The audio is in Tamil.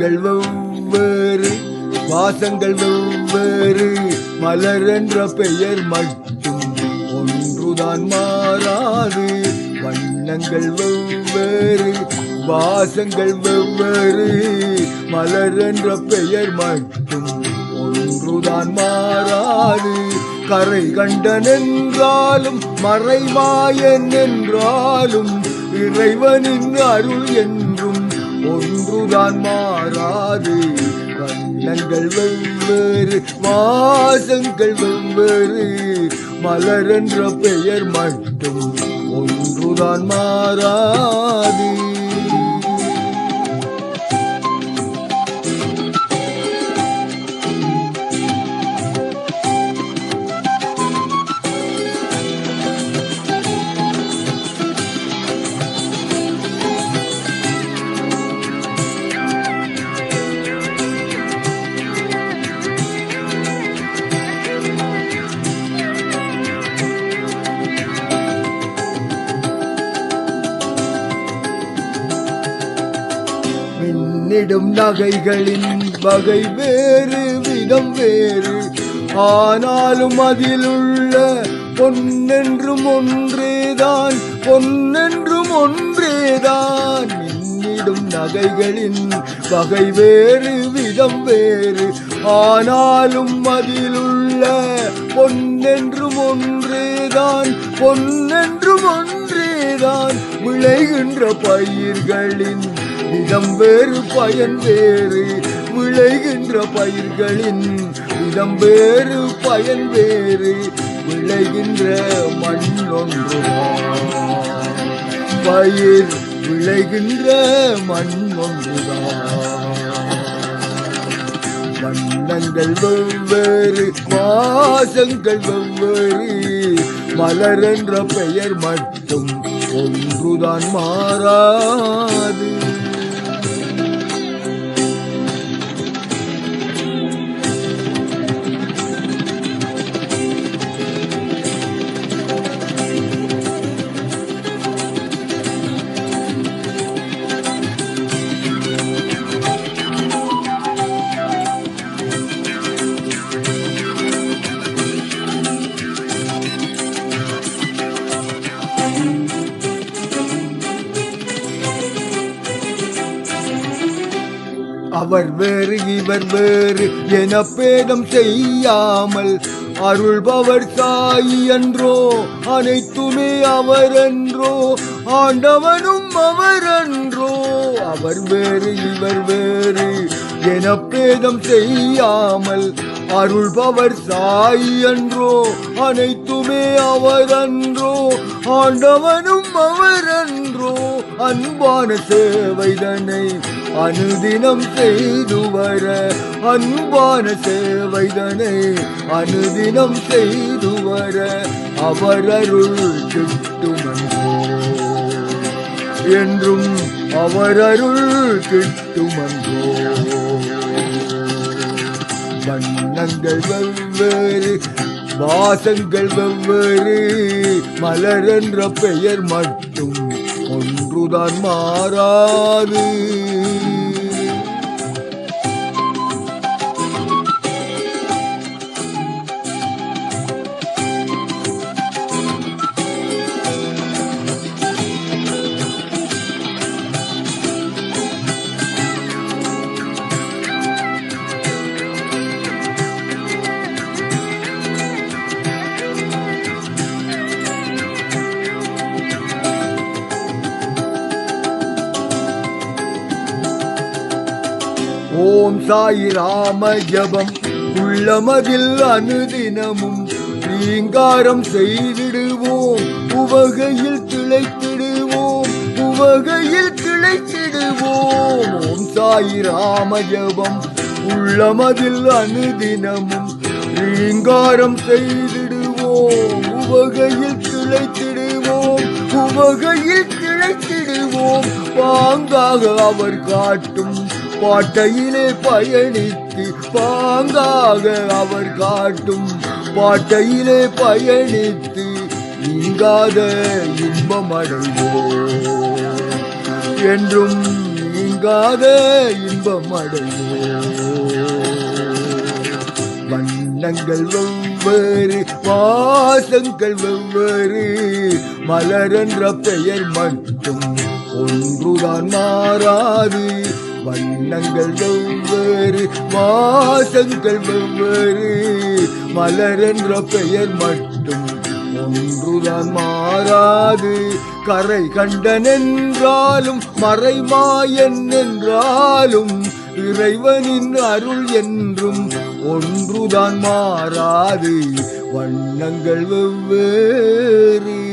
வண்ணங்கள் வெவ்வேறு வாசங்கள் வெவ்வேறு மலர் என்ற பெயர் மட்டும் ஒன்றுதான் மாறாது. வண்ணங்கள் வெவ்வேறு வாசங்கள் வெவ்வேறு மலர் என்ற பெயர் மட்டும் ஒன்றுதான் மாறாது. கரை கண்டன் என்றாலும் மறைமாயன் என்றாலும் இறைவனின் அருள் என்றும் ஒன்றுதான் மா மாறாது வண்ணங்கள் வெவ்வேறு வாசங்கள் வெவ்வேறு. மலர் என்ற பெயர் மட்டும் ஒன்றுதான் மாறாது. மின்னிடும் நகைகளின் வகை வேறு விதம் வேறு. ஆனாலும் அதிலுள்ள பொன்னென்றும் ஒன்றேதான் பொன்னென்றும் ஒன்றேதான். மின்னிடும் நகைகளின் வகை வேறு விதம் வேறு. ஆனாலும் அதிலுள்ள பொன்னென்றும் ஒன்றேதான் பொன்னென்றும் ஒன்றேதான். விளைகின்ற பயிர்களின் இடம் வேறு பயன் வேறு. விளைகின்ற பயிர்களின் இடம் வேறு பயன் வேறு. விளைகின்ற மண் ஒன்றுதான் பயிர் விளைகின்ற மண் ஒன்றுதான் வண்ணங்கள் வெவ்வேறு வாசங்கள் வெவ்வேறு. மலர் என்ற பெயர் மட்டும் ஒன்றுதான் மாறாது. அவர் வேறு இவர் வேறு என பேதம் செய்யாமல் அருள்பவர் சாயி என்றோ அனைத்துமே அவர் என்றோ ஆண்டவனும் அவர் என்றோ அவர் வேறு இவர் வேறு என பேதம் செய்யாமல் அருள்பவர் சாயி என்றோ அனைத்துமே அவர் அன்றோ ஆண்டவனும் அவர் அன்றோ அன்பான சேவைதனை அனுதினம் செய்து வர அன்பான சேவைதனை அனுதினம் செய்து வர அவரருள் அருள் கிட்டுமன்றோ. என்றும் அவரருள் அருள் கிட்டுமன்றோ. வண்ணங்கள் வெவ்வேறு வாசங்கள் வெவ்வேறு மலர் என்ற பெயர் மட்டும். ஒன்றுதான் மாறாது ஓம் சாயி ராம ஜபம். உள்ளமதில் அனுதினமும் ரீங்காரம் செய்திடுவோம். உவகையில் திளைத்திடுவோம். உவகையில் திளைத்திடுவோம். ஓம் சாயி ராம ஜபம். உள்ளமதில் அனுதினமும் ரீங்காரம் செய்திடுவோம். உவகையில் திளைத்திடுவோம். உவகையில் கிளைத்திடுவோம் பாங்காக அவர் காட்டும் பாட்டையிலே பயணித்து பாங்காக அவர் காட்டும். பாட்டையிலே பயணித்து நீங்காத இன்பம் அடைவோம். என்றும் நீங்க நீங்காத இன்பம் அடைவோம். வண்ணங்கள் வெவ்வேறு வாசங்கள் வெவ்வேறு மலர் என்ற பெயர் மட்டும். ஒன்றுதான் மாறாது வண்ணங்கள் வெவ்வேறு வாசங்கள் வெவ்வேறு. மலரென்ற பெயர் மட்டும் ஒன்றுதான் மாறாது. கரை கண்டன் என்றாலும் மறைமாயன் என்றாலும் இறைவனின் அருள் என்றும் ஒன்றுதான் மாறாது. வண்ணங்கள் வெவ்வேறு.